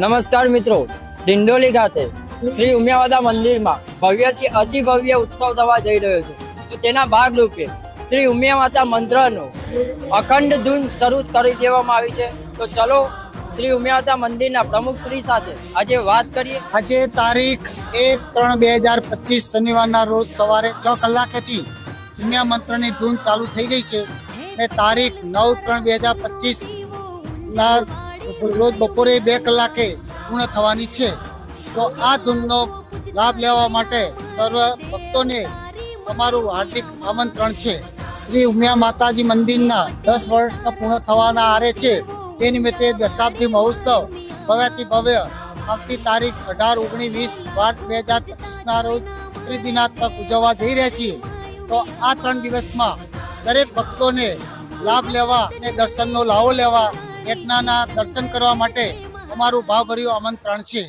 નમસ્કાર મિત્રો, ડિંડોલી ખાતે શ્રી ઉમિયાવાદા મંદિરમાં ભવ્યથી અતિ ભવ્ય ઉત્સવ થવા જઈ રહ્યો છે. તો તેના ભાગરૂપે શ્રી ઉમિયા માતા મંત્રનો અખંડ ધૂન શરૂ કરી દેવામાં આવી છે. તો ચલો, શ્રી ઉમિયા મંદિરના પ્રમુખ શ્રી સાથે આજે વાત કરીએ. આજે તારીખ એક ત્રણ બે હજાર પચીસ શનિવારના રોજ સવારે છ કલાકેથી ઉમિયા મંત્રની ધૂન ચાલુ થઈ ગઈ છે. અને તારીખ નવ ત્રણ બે હજાર પચીસ ના રોજ બપોરે બે કલાકે પૂર્ણ થવાની છે. તો આ ધૂનનો લાભ લેવા માટે સર્વ ભક્તોને અમારું હાર્દિક આમંત્રણ છે. શ્રી ઉમિયા માતાજી મંદિરના દસ વર્ષ પૂર્ણ થવાના આરે છે. તે નિમિત્તે દશાબ્દી મહોત્સવ ભવ્યથી ભવ્ય આવતી તારીખ અઢાર ઓગણીસ વીસ માર્ચ બે હજાર પચીસના રોજ ત્રિદિનાત્મક ઉજવવા જઈ રહ્યા છીએ. તો આ ત્રણ દિવસમાં દરેક ભક્તોને લાભ લેવા અને દર્શનનો લાવો લેવા યજ્ઞના દર્શન કરવા માટે અમારું ભાવભર્યું આમંત્રણ છે.